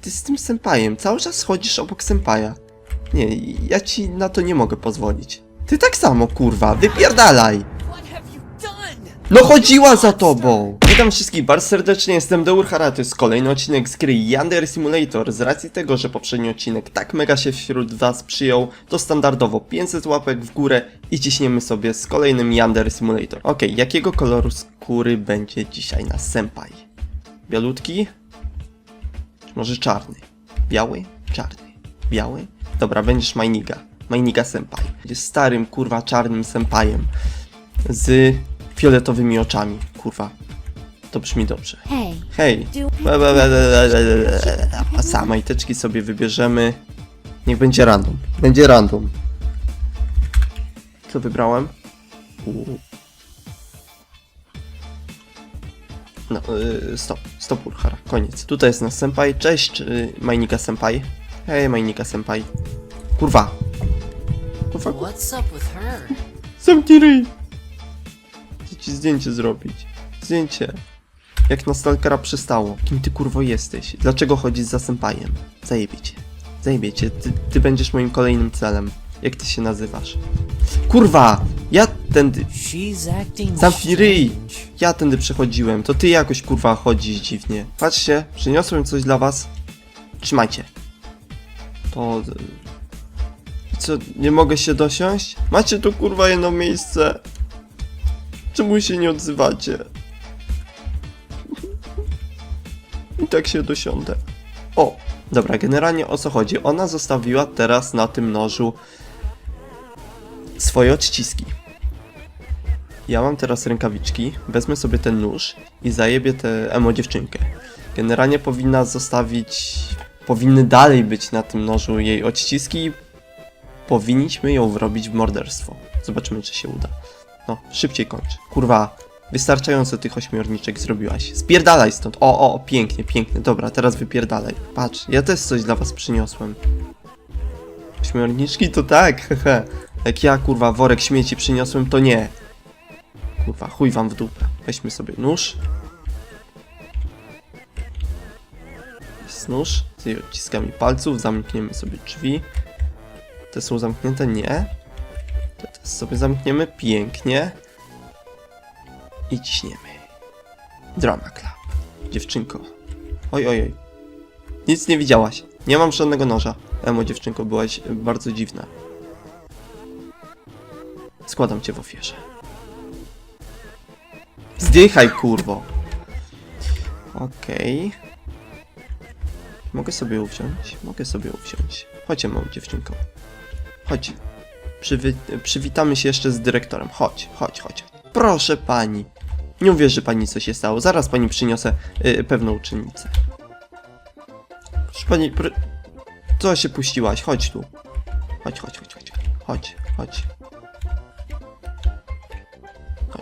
ty z tym senpajem cały czas chodzisz obok senpaja. Nie, ja ci na to nie mogę pozwolić. Ty tak samo, kurwa, wypierdalaj! No chodziła za tobą! Witam wszystkich bardzo serdecznie, jestem Deur Hara, to jest kolejny odcinek z gry Yandere Simulator. Z racji tego, że poprzedni odcinek tak mega się wśród was przyjął, to standardowo 500 łapek w górę i ciśniemy sobie z kolejnym Yandere Simulator. Okej, jakiego koloru skóry będzie dzisiaj na senpai? Bialutki? Może czarny? Biały? Czarny. Biały? Dobra, będziesz Majniga. Majniga senpai. Jest starym, kurwa, czarnym senpajem. Z fioletowymi oczami. Kurwa. To brzmi dobrze. Hej. A same teczki sobie wybierzemy. Niech będzie random. Będzie random. Co wybrałem? Uuu. No, yy, stop, stop Urhara, koniec. Tutaj jest nasz senpai, cześć yy, Majnika senpai. Hej Majnika senpai. Kurwa. Kurwa, her? Zamknij ryj! Chcę ci zdjęcie zrobić. Zdjęcie. Jak na stalkera przystało. Kim ty kurwo jesteś? Dlaczego chodzisz za senpajem? Zajebie cię. Zajebie cię. Ty, ty będziesz moim kolejnym celem. Jak ty się nazywasz? Kurwa! Ja tędy... Zamknij ryj! Ja tędy przechodziłem. To ty jakoś kurwa chodzisz dziwnie. Patrzcie, przyniosłem coś dla was. Trzymajcie. To... Co, nie mogę się dosiąść? Macie tu kurwa jedno miejsce. Czemu się nie odzywacie? I tak się dosiądę. O! Dobra, generalnie o co chodzi? Ona zostawiła teraz na tym nożu swoje odciski. Ja mam teraz rękawiczki, wezmę sobie ten nóż i zajebię tę emo dziewczynkę. Generalnie powinna zostawić... Powinny dalej być na tym nożu jej odciski powinniśmy ją wrobić w morderstwo. Zobaczymy, czy się uda. No, szybciej kończ. Kurwa, wystarczająco tych ośmiorniczek zrobiłaś. Spierdalaj stąd. O, o, pięknie, pięknie. Dobra, teraz wypierdalaj. Patrz, ja też coś dla was przyniosłem. Ośmiorniczki to tak, hehe. Jak ja, kurwa, worek śmieci przyniosłem, to nie. Kurwa, chuj wam w dupę. Weźmy sobie nóż. Jest nóż z odciskami palców. Zamkniemy sobie drzwi. Te są zamknięte? Nie. Te też sobie zamkniemy. Pięknie. I ciśniemy. Drama Club. Dziewczynko. Oj, oj, oj. Nic nie widziałaś. Nie mam żadnego noża. Emo, dziewczynko, byłaś bardzo dziwna. Składam cię w ofierze. Zdychaj, kurwo. Okej. Mogę sobie ją wziąć? Mogę sobie ją wziąć. Chodźcie, małą dziewczynką. Chodź. Przywy przywitamy się jeszcze z dyrektorem. Chodź, chodź, chodź. Proszę pani. Nie uwierzy pani, co się stało. Zaraz pani przyniosę y, pewną uczennicę. Proszę pani, pr... co się puściłaś? Chodź tu. Chodź, chodź, chodź, chodź. Chodź, chodź.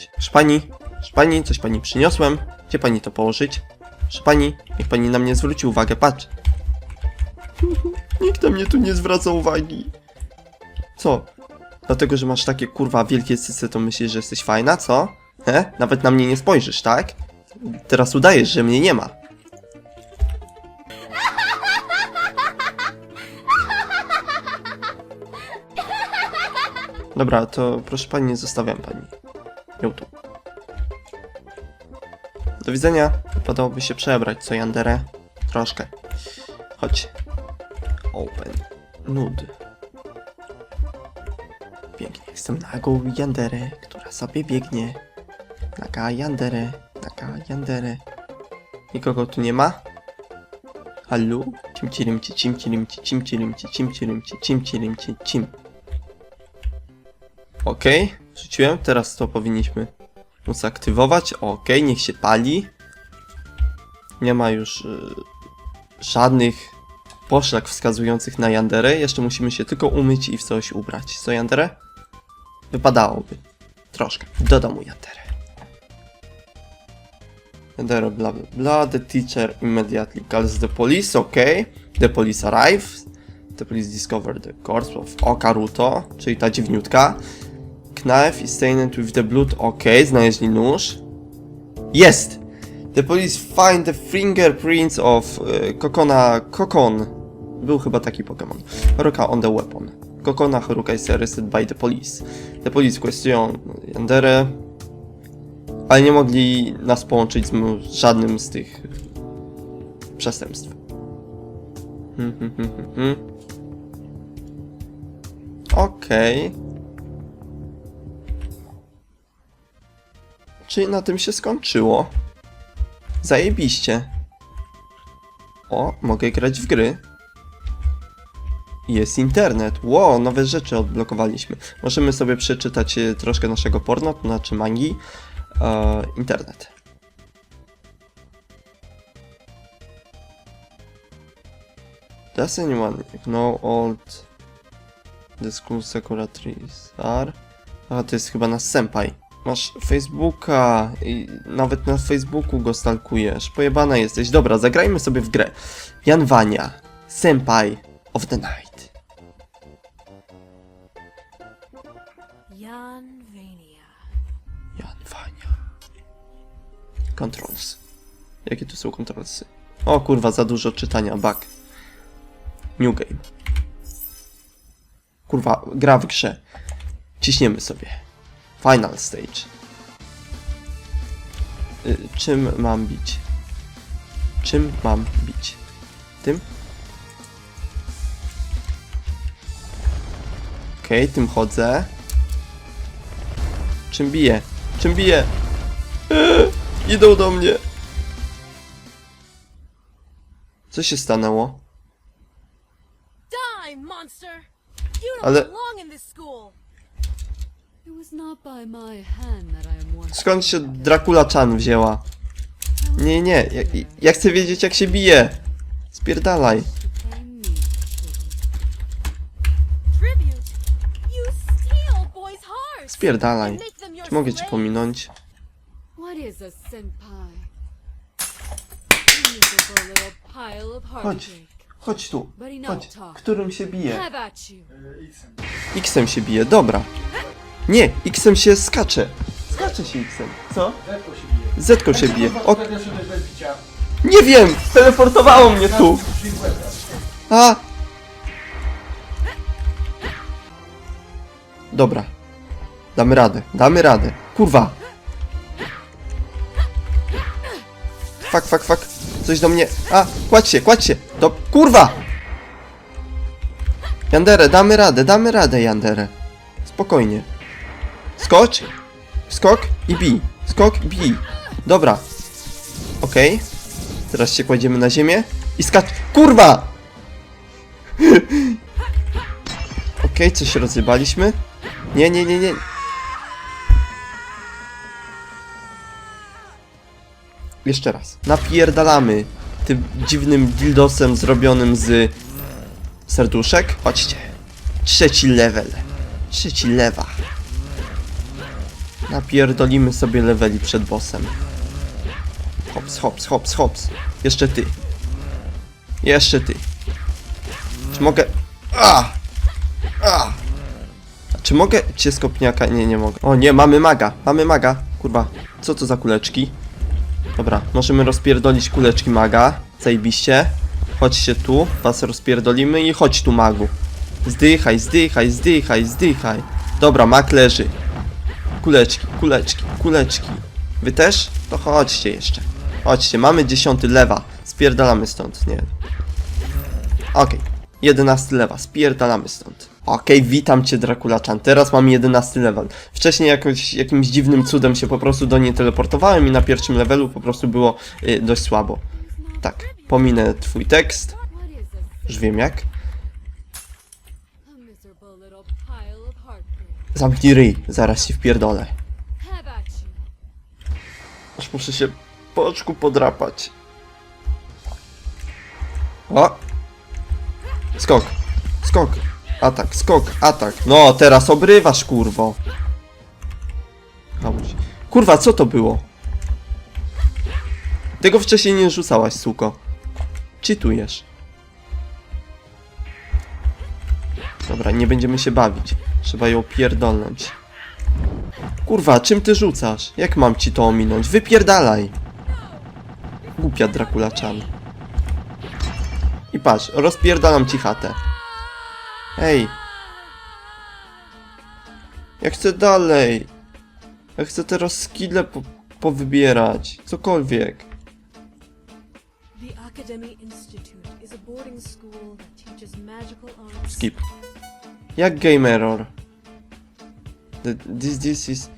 Chodź. Proszę pani, proszę pani, coś pani przyniosłem. Gdzie pani to położyć? Proszę pani, niech pani na mnie zwróci uwagę, patrz. Nikt na mnie tu nie zwraca uwagi. Co? Dlatego, że masz takie kurwa wielkie cyce, to myślisz, że jesteś fajna, co? He? Nawet na mnie nie spojrzysz, tak? Teraz udajesz, że mnie nie ma. Dobra, to proszę pani, zostawiam pani. Tu. Do widzenia. Wypadałoby się przebrać, co Yandere? Troszkę. Chodź. Open. Nud. Pięknie. Jestem nagą Yandere, która sobie biegnie. Naga Yandere, naga Yandere. Nikogo tu nie ma? Hallo? Cim cirim ci, cim cirim ci, cim ci, wrzuciłem. Teraz to powinniśmy móc aktywować. Okej, niech się pali. Nie ma już y, żadnych poszlak wskazujących na Yanderę. Jeszcze musimy się tylko umyć i w coś ubrać. Co Yanderę? Wypadałoby. Troszkę. Do domu Yanderę. Yandere, bla bla bla. The teacher immediately calls the police. Okay. The police arrive. The police discover the corpse of Okaruto, czyli ta dziwniutka. Knife is stained with the blood. Ok, znaleźli nóż. Jest! The police find the fingerprints of y, Kokona Kokon. Był chyba taki Pokémon. Haruka on the weapon. Kokona Haruka is arrested by the police. The police question Yanderę, ale nie mogli nas połączyć z żadnym z tych przestępstw. Hmm, hmm, hmm, hmm, hmm. Okej. Czyli na tym się skończyło. Zajebiście. O, mogę grać w gry. Jest internet. Ło, nowe rzeczy odblokowaliśmy. Możemy sobie przeczytać e, troszkę naszego porno, to znaczy mangi. E, internet. Does anyone know old the school secretaries are? A, to jest chyba na senpai. Masz Facebooka i nawet na Facebooku go stalkujesz. Pojebana jesteś. Dobra, zagrajmy sobie w grę. Jan Wania, senpai of the night. Jan Vania. Jan Wania. Controls. Jakie tu są controlsy? O kurwa, za dużo czytania. Bug. New game. Kurwa, gra w grze. Ciśniemy sobie. Final stage. Y, czym mam bić? Czym mam bić? Tym? Okej, tym chodzę. Czym biję? Czym biję? Eee, idą do mnie. Co się stanęło? Ale- Skąd się Dracula Chan wzięła? Nie, nie, ja, ja chcę wiedzieć jak się bije. Spierdalaj. Spierdalaj. Czy mogę cię pominąć? Heartbreak. Chodź tu. Chodź. Którym się bije? Xem się bije, dobra. Nie, Xem się skacze. Skacze się Xem. Co? Zetko się bije. O, nie wiem! Teleportowało mnie tu! A! Dobra. Damy radę, damy radę. Kurwa! Fak, fak, fak. Coś do mnie. A, kładź się, kładź się. Kurwa! Yandere, damy radę, damy radę, Yandere. Spokojnie. Skocz. Skok i bij. Skok bij. Dobra. Okej. Teraz się kładziemy na ziemię i skacz. Kurwa! Okej, coś rozjebaliśmy. Nie, nie, nie, nie. Jeszcze raz. Napierdalamy tym dziwnym dildosem zrobionym z serduszek. Chodźcie. Trzeci level. Trzeci lewa. Napierdolimy sobie leveli przed bossem. Hops, hops, hops, hops. Jeszcze ty. Jeszcze ty. Czy mogę... A! A! A Czy mogę cię z kopniaka? Nie, nie mogę. O nie, mamy maga. Mamy maga. Kurwa. Co to za kuleczki? Dobra, możemy rozpierdolić kuleczki maga. Zajebiście. Chodźcie tu, was rozpierdolimy i chodź tu magu. Zdychaj, zdychaj, zdychaj, zdychaj. Dobra, mag leży. Kuleczki, kuleczki, kuleczki. Wy też? To chodźcie jeszcze. Chodźcie, mamy dziesiąty lewa. Spierdalamy stąd, nie. Okej. 11 lewa, spierdalamy stąd. Okej, witam cię Drakulachan, teraz mam 11 level. Wcześniej jakoś, jakimś dziwnym cudem się po prostu do niej teleportowałem i na pierwszym levelu po prostu było y, dość słabo. Tak, pominę twój tekst, już wiem jak. Zamknij ryj, zaraz się wpierdolę. Aż muszę się po oczku podrapać. O! Skok, skok, atak, skok, atak. No, teraz obrywasz, kurwo. Kurwa, co to było? Tego wcześniej nie rzucałaś, suko. Czytujesz. Dobra, nie będziemy się bawić. Trzeba ją pierdolnąć. Kurwa, czym ty rzucasz? Jak mam ci to ominąć? Wypierdalaj! Głupia Dracula Chan. I patrz, rozpierdalam ci chatę. Ej. Ja chcę dalej. Ja chcę teraz skille po, powybierać. Cokolwiek. Skip. Jak Game Error? The, this, this is...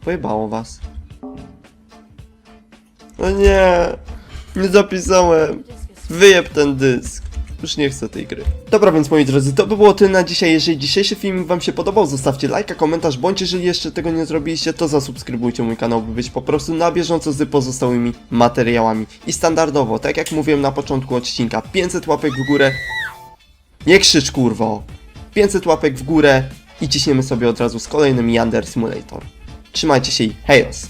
Pojebało was. No nie! Nie zapisałem! Wyjeb ten dysk. Już nie chcę tej gry. Dobra, więc moi drodzy, to by było tyle na dzisiaj. Jeżeli dzisiejszy film wam się podobał, zostawcie lajka, komentarz, bądź jeżeli jeszcze tego nie zrobiliście, to zasubskrybujcie mój kanał, by być po prostu na bieżąco z pozostałymi materiałami. I standardowo, tak jak mówiłem na początku odcinka, 500 łapek w górę. Nie krzycz kurwo! 500 łapek w górę i ciśniemy sobie od razu z kolejnym Yander Simulator. Trzymajcie się i hejos!